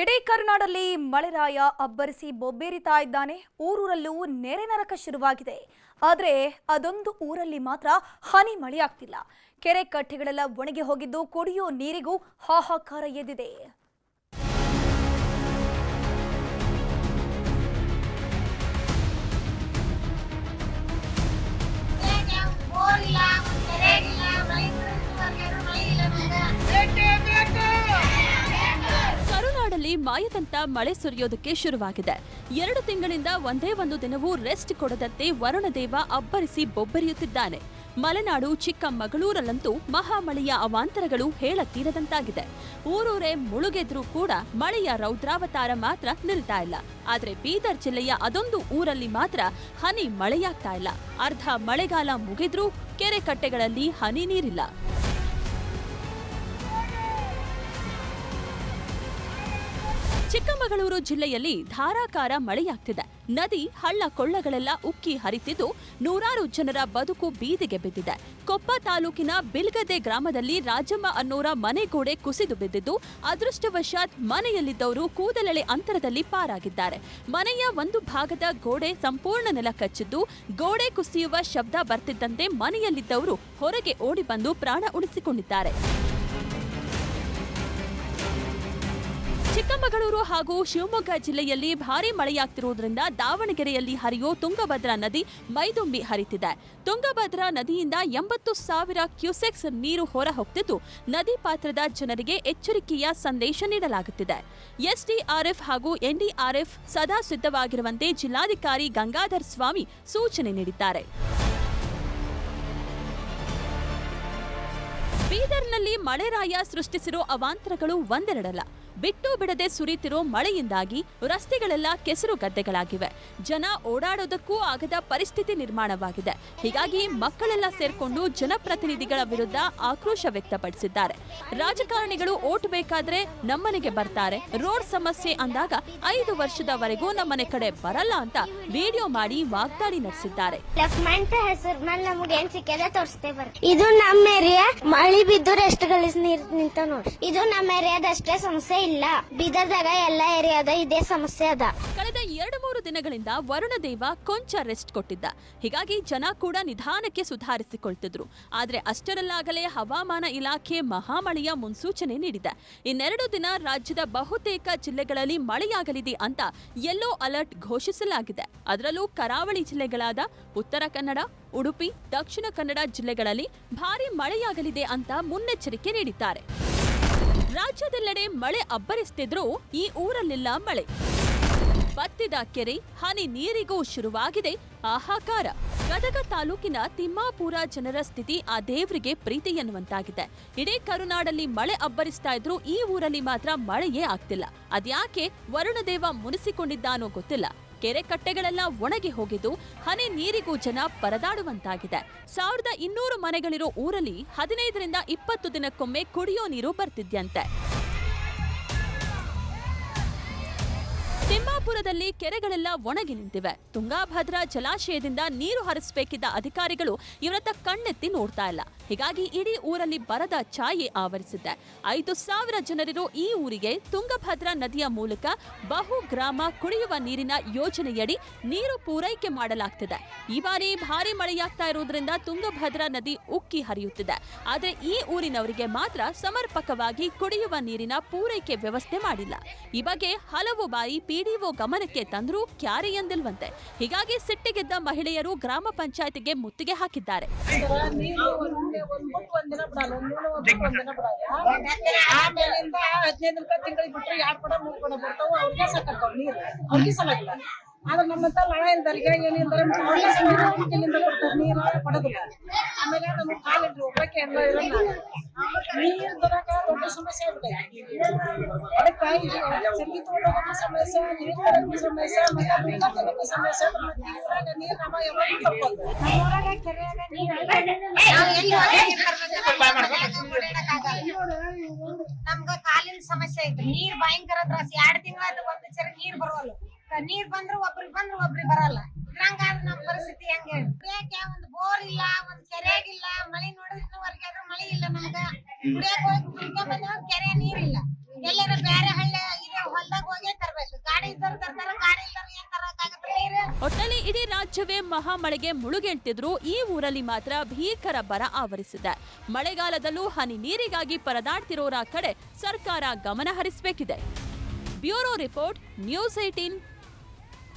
ಇಡೀ ಕರ್ನಾಡಲ್ಲಿ ಮಳೆರಾಯ ಅಬ್ಬರಿಸಿ ಬೊಬ್ಬೇರಿತಾ ಇದ್ದಾನೆ ಊರೂರಲ್ಲೂ ನೆರೆ ನರಕ ಶುರುವಾಗಿದೆ. ಆದರೆ ಅದೊಂದು ಊರಲ್ಲಿ ಮಾತ್ರ ಹನಿ ಮಳೆಯಾಗ್ತಿಲ್ಲ. ಕೆರೆ ಕಟ್ಟೆಗಳೆಲ್ಲ ಒಣಗಿ ಹೋಗಿದ್ದು ಕುಡಿಯೋ ನೀರಿಗೂ ಹಾಹಾಕಾರ ಎದ್ದಿದೆ. ಕರುನಾಡಲ್ಲಿ ಮಾಯದಂತ ಮಳೆ ಸುರಿಯೋದಕ್ಕೆ ಶುರುವಾಗಿದೆ. ಎರಡು ತಿಂಗಳಿಂದ ಒಂದೇ ಒಂದು ದಿನವೂ ರೆಸ್ಟ್ ಕೊಡದಂತೆ ವರುಣದೇವ ಅಬ್ಬರಿಸಿ ಬೊಬ್ಬರಿಯುತ್ತಿದ್ದಾನೆ. ಮಲೆನಾಡು ಚಿಕ್ಕಮಗಳೂರಲ್ಲಂತೂ ಮಹಾಮಳೆಯ ಅವಾಂತರಗಳು ಹೇಳತೀರದಂತಾಗಿದೆ. ಊರೂರೇ ಮುಳುಗೆದ್ರೂ ಕೂಡ ಮಳೆಯ ರೌದ್ರಾವತಾರ ಮಾತ್ರ ನಿಲ್ತಾ ಇಲ್ಲ. ಆದರೆ ಬೀದರ್ ಜಿಲ್ಲೆಯ ಅದೊಂದು ಊರಲ್ಲಿ ಮಾತ್ರ ಹನಿ ಮಳೆಯಾಗ್ತಾ ಇಲ್ಲ. ಅರ್ಧ ಮಳೆಗಾಲ ಮುಗಿದ್ರೂ ಕೆರೆ ಕಟ್ಟೆಗಳಲ್ಲಿ ಹನಿ ನೀರಿಲ್ಲ. ಚಿಕ್ಕಮಗಳೂರು ಜಿಲ್ಲೆಯಲ್ಲಿ ಧಾರಾಕಾರ ಮಳೆಯಾಗ್ತಿದೆ. ನದಿ, ಹಳ್ಳ, ಕೊಳ್ಳಗಳೆಲ್ಲ ಉಕ್ಕಿ ಹರಿತಿದ್ದು ನೂರಾರು ಜನರ ಬದುಕು ಬೀದಿಗೆ ಬಿದ್ದಿದೆ. ಕೊಪ್ಪ ತಾಲೂಕಿನ ಬಿಲ್ಗದೆ ಗ್ರಾಮದಲ್ಲಿ ರಾಜಮ್ಮ ಅನ್ನೋರ ಮನೆಗೋಡೆ ಕುಸಿದು ಬಿದ್ದಿದ್ದು, ಅದೃಷ್ಟವಶಾತ್ ಮನೆಯಲ್ಲಿದ್ದವರು ಕೂದಲೆಳೆ ಅಂತರದಲ್ಲಿ ಪಾರಾಗಿದ್ದಾರೆ. ಮನೆಯ ಒಂದು ಭಾಗದ ಗೋಡೆ ಸಂಪೂರ್ಣ ನೆಲ ಕಚ್ಚಿದ್ದು, ಗೋಡೆ ಕುಸಿಯುವ ಶಬ್ದ ಬರ್ತಿದ್ದಂತೆ ಮನೆಯಲ್ಲಿದ್ದವರು ಹೊರಗೆ ಓಡಿ ಬಂದು ಪ್ರಾಣ ಉಳಿಸಿಕೊಂಡಿದ್ದಾರೆ. ಚಿಕ್ಕಮಗಳೂರು ಹಾಗೂ ಶಿವಮೊಗ್ಗ ಜಿಲ್ಲೆಯಲ್ಲಿ ಭಾರೀ ಮಳೆಯಾಗ್ತಿರುವುದರಿಂದ ದಾವಣಗೆರೆಯಲ್ಲಿ ಹರಿಯೋ ತುಂಗಭದ್ರಾ ನದಿ ಮೈದುಂಬಿ ಹರಿತಿದೆ. ತುಂಗಭದ್ರಾ ನದಿಯಿಂದ ಎಂಬತ್ತು ಸಾವಿರ ಕ್ಯೂಸೆಕ್ಸ್ ನೀರು ಹೊರ ಹೋಗ್ತಿದ್ದು ನದಿ ಪಾತ್ರದ ಜನರಿಗೆ ಎಚ್ಚರಿಕೆಯ ಸಂದೇಶ ನೀಡಲಾಗುತ್ತಿದೆ. ಎಸ್ಡಿಆರ್ಎಫ್ ಹಾಗೂ ಎನ್ಡಿಆರ್ಎಫ್ ಸದಾ ಸಿದ್ಧವಾಗಿರುವಂತೆ ಜಿಲ್ಲಾಧಿಕಾರಿ ಗಂಗಾಧರ್ ಸ್ವಾಮಿ ಸೂಚನೆ ನೀಡಿದ್ದಾರೆ. ಬೀದರ್ನಲ್ಲಿ ಮಳೆರಾಯ ಸೃಷ್ಟಿಸಿರೋ ಅವಾಂತರಗಳು ಒಂದೆರಡಲ್ಲ. ಬಿಟ್ಟು ಬಿಡದೆ ಸುರಿತಿರೋ ಮಳೆಯಿಂದಾಗಿ ರಸ್ತೆಗಳೆಲ್ಲ ಕೆಸರು ಗದ್ದೆಗಳಾಗಿವೆ. ಜನ ಓಡಾಡೋದಕ್ಕೂ ಆಗದ ಪರಿಸ್ಥಿತಿ ನಿರ್ಮಾಣವಾಗಿದೆ. ಹೀಗಾಗಿ ಮಕ್ಕಳೆಲ್ಲ ಸೇರ್ಕೊಂಡು ಜನಪ್ರತಿನಿಧಿಗಳ ವಿರುದ್ಧ ಆಕ್ರೋಶ ವ್ಯಕ್ತಪಡಿಸಿದ್ದಾರೆ. ರಾಜಕಾರಣಿಗಳು ಓಟ್ ಬೇಕಾದ್ರೆ ನಮ್ಮನೆಗೆ ಬರ್ತಾರೆ. ರೋಡ್ ಸಮಸ್ಯೆ ಅಂದಾಗ ಐದು ವರ್ಷದವರೆಗೂ ನಮ್ಮನೆ ಕಡೆ ಬರಲ್ಲ ಅಂತ ವಿಡಿಯೋ ಮಾಡಿ ವಾಗ್ದಾಳಿ ನಡೆಸಿದ್ದಾರೆ. ಇದು ನಮ್ಮ ಏರಿಯಾ. ಮಳಿ ಬಿದ್ದರೆ ಎಷ್ಟು ನೀರ್ ನಿಂತ ನೋಡ್ರಿ ಇದು ನಮ್ಮ ಏರಿಯಾದಷ್ಟೇ ಸಮಸ್ಯೆ ಇಲ್ಲ. ಬೀದರ್ದಾಗ ಎಲ್ಲಾ ಏರಿಯಾದ ಇದೇ ಸಮಸ್ಯೆ ಅದ. ಕಳೆದ ಎರಡು ಮೂರು ದಿನಗಳಿಂದ ವರುಣದೇವ ಕೊಂಚ ರೆಸ್ಟ್ ಕೊಟ್ಟಿದ್ದ. ಹೀಗಾಗಿ ಜನ ಕೂಡ ನಿಧಾನಕ್ಕೆ ಸುಧಾರಿಸಿಕೊಳ್ತಿದ್ರು. ಆದರೆ ಅಷ್ಟರಲ್ಲಾಗಲೇ ಹವಾಮಾನ ಇಲಾಖೆ ಮಹಾಮಳೆಯ ಮುನ್ಸೂಚನೆ ನೀಡಿದೆ. ಇನ್ನೆರಡು ದಿನ ರಾಜ್ಯದ ಬಹುತೇಕ ಜಿಲ್ಲೆಗಳಲ್ಲಿ ಮಳೆಯಾಗಲಿದೆ ಅಂತ ಯೆಲ್ಲೋ ಅಲರ್ಟ್ ಘೋಷಿಸಲಾಗಿದೆ. ಅದರಲ್ಲೂ ಕರಾವಳಿ ಜಿಲ್ಲೆಗಳಾದ ಉತ್ತರ ಕನ್ನಡ, ಉಡುಪಿ, ದಕ್ಷಿಣ ಕನ್ನಡ ಜಿಲ್ಲೆಗಳಲ್ಲಿ ಭಾರೀ ಮಳೆಯಾಗಲಿದೆ ಅಂತ ಮುನ್ನೆಚ್ಚರಿಕೆ ನೀಡಿದ್ದಾರೆ. ರಾಜ್ಯದೆಲ್ಲೆಡೆ ಮಳೆ ಅಬ್ಬರಿಸ್ತಿದ್ರೂ ಈ ಊರಲ್ಲಿಲ್ಲ ಮಳೆ. ಬತ್ತಿದ ಕೆರೆ, ಹನಿ ನೀರಿಗೂ ಶುರುವಾಗಿದೆ ಹಾಹಾಕಾರ. ಗದಗ ತಾಲೂಕಿನ ತಿಮ್ಮಾಪುರ ಜನರ ಸ್ಥಿತಿ ಆ ದೇವರಿಗೆ ಪ್ರೀತಿ ಎನ್ನುವಂತಾಗಿದೆ. ಇಡೀ ಕರುನಾಡಲ್ಲಿ ಮಳೆ ಅಬ್ಬರಿಸ್ತಾ ಇದ್ರೂ ಈ ಊರಲ್ಲಿ ಮಾತ್ರ ಮಳೆಯೇ ಆಗ್ತಿಲ್ಲ. ಅದ್ಯಾಕೆ ವರುಣದೇವ ಮುನಿಸಿಕೊಂಡಿದ್ದಾನೋ ಗೊತ್ತಿಲ್ಲ. ಕೆರೆ ಕಟ್ಟೆಗಳೆಲ್ಲ ಒಣಗಿ ಹೋಗಿದ್ದು ಹನಿ ನೀರಿಗೂ ಜನ ಪರದಾಡುವಂತಾಗಿದೆ. ಸಾವಿರದ ಇನ್ನೂರು ಮನೆಗಳಿರೋ ಊರಲ್ಲಿ ಹದಿನೈದರಿಂದ ಇಪ್ಪತ್ತು ದಿನಕ್ಕೊಮ್ಮೆ ಕುಡಿಯೋ ನೀರು ಬರ್ತಿದ್ಯಂತೆ. ತಿಮ್ಮಾಪುರದಲ್ಲಿ ಕೆರೆಗಳೆಲ್ಲ ಒಣಗಿ ನಿಂತಿವೆ. ತುಂಗಾಭದ್ರಾ ಜಲಾಶಯದಿಂದ ನೀರು ಹರಿಸಬೇಕಿದ್ದ ಅಧಿಕಾರಿಗಳು ಇವರತ್ತ ಕಣ್ಣೆತ್ತಿ ನೋಡ್ತಾ ಇಲ್ಲ. ಹೀಗಾಗಿ ಇಡೀ ಊರಲ್ಲಿ ಬರದ ಛಾಯೆ ಆವರಿಸಿದೆ. ಐದು ಸಾವಿರ ಜನರಿರೋ ಈ ಊರಿಗೆ ತುಂಗಭದ್ರಾ ನದಿಯ ಮೂಲಕ ಬಹು ಗ್ರಾಮ ಕುಡಿಯುವ ನೀರಿನ ಯೋಜನೆಯಡಿ ನೀರು ಪೂರೈಕೆ ಮಾಡಲಾಗ್ತಿದೆ. ಈ ಬಾರಿ ಭಾರಿ ಮಳೆಯಾಗ್ತಾ ಇರುವುದರಿಂದ ತುಂಗಭದ್ರಾ ನದಿ ಉಕ್ಕಿ ಹರಿಯುತ್ತಿದೆ. ಆದರೆ ಈ ಊರಿನವರಿಗೆ ಮಾತ್ರ ಸಮರ್ಪಕವಾಗಿ ಕುಡಿಯುವ ನೀರಿನ ಪೂರೈಕೆ ವ್ಯವಸ್ಥೆ ಮಾಡಿಲ್ಲ. ಈ ಬಗ್ಗೆ ಹಲವು ಬಾರಿ ಪಿಡಿಒ ಗಮನಕ್ಕೆ ತಂದರೂ ಕ್ಯಾರೆ ಎಂದಿಲ್ವಂತೆ. ಹೀಗಾಗಿ ಸಿಟ್ಟಿಗೆದ್ದ ಮಹಿಳೆಯರು ಗ್ರಾಮ ಪಂಚಾಯತಿಗೆ ಮುತ್ತಿಗೆ ಹಾಕಿದ್ದಾರೆ. ಒಂದ್ ಬಿಟ್ಟು ಒಂದಿನ ಬಿಡಲ್ಲ ಒಂದ್ ಬಿಟ್ಟು ಒಂದಿನ ಬಿಡಲ್ಲ. ಆಮೇಲಿಂದ ಹದಿನೈದು ರೂಪಾಯಿ ತಿಂಗಳಿಗೆ ಬಿಟ್ರೆ ಎರಡ್ ಕೊಡ ಮೂರ್ ಕೊಡ ಬರ್ತಾವ ಅವ್ರಿಗೆ ಸಾಕಾಗ್ತಾವ ನೀರು. ಅವ್ರಿಗೆ ಸಲಗಿಲ್ಲ ಆದ್ರೆ ನಮ್ಮಂತ ನಳ ಇಲ್ದರಿಗೆ ಏನಿಲ್ದರೆ ಇಲ್ಲಿಂದ ಕೊಡ್ತಾರೆ ನೀರು ಕೊಡೋದಿಲ್ಲ. ಆಮೇಲೆ ನಮ್ಗೆ ಕಾಲಿಟ್ಟು ಒಬ್ಬಕ್ಕೆ ಎಲ್ಲ ಇರಲ್ಲ. ನೀರು ಸಮಸ್ಯೆ ಸಮಸ್ಯೆ ನೀರು ಸಮಸ್ಯೆ ಸಮಸ್ಯೆ ನೀರು ನಮ್ಗ ಕಾಲಿನ ಸಮಸ್ಯೆ ಐತಿ ನೀರ್ ಭಯಂಕರ ತ್ರಾಸ. ಎರಡ್ ತಿಂಗಳ ಒಂದ್ ಚರ, ನೀರ್ ಬರೋಲ್ಲ. ನೀರ್ ಬಂದ್ರ ಒಬ್ರಿಗೆ ಬಂದ್ರ ಒಬ್ರಿಗೆ ಬರಲ್ಲ. ಇದ್ರಂಗಾದ್ರೆ ನಮ್ ಪರಿಸ್ಥಿತಿ ಹೆಂಗ ಹೇಳಿ ಒಂದ್ ಬೋರ್ ಇಲ್ಲ, ಒಂದ್ ಕೆರೆಯಾಗಿಲ್ಲ ಮಳಿ ನೋಡಿದ್ರವರೆಗೆ ಆದ್ರೂ ಮಳಿ ಇಲ್ಲ ನಮ್ಗ ಕುಡಿಯಕ್ ಹೋಗಿ ಕುಡ್ಕೊಂಡ್ ಬಂದ್ರ ಕೆರೆ ನೀರ್ ಇಲ್ಲ ಎಲ್ಲಾರ ಬ್ಯಾರೆ ಹಳ್ಳಿ ಇದೆ ಹೊಲ್ದಾಗ ಇದ್ದವ್ರು ತರ್ತಾರ ಗಾಡಿ ಇದ್ದವ್ರು ಏನ್ ತರಕಾಗತ್ತೆ ನೀರು ಒಟ್ಟಲ್ಲಿ ಇಡೀ ರಾಜ್ಯವೇ ಮಹಾಮಳೆಗೆ ಮುಳುಗೆಳ್ತಿದ್ರು ಈ ಊರಲ್ಲಿ ಮಾತ್ರ ಭೀಕರ ಬರ ಆವರಿಸಿದೆ. ಮಳೆಗಾಲದಲ್ಲೂ ಹನಿ ನೀರಿಗಾಗಿ ಪರದಾಡ್ತಿರೋರ ಕಡೆ ಸರ್ಕಾರ ಗಮನ ಹರಿಸಬೇಕಿದೆ. Bureau report, news eighteen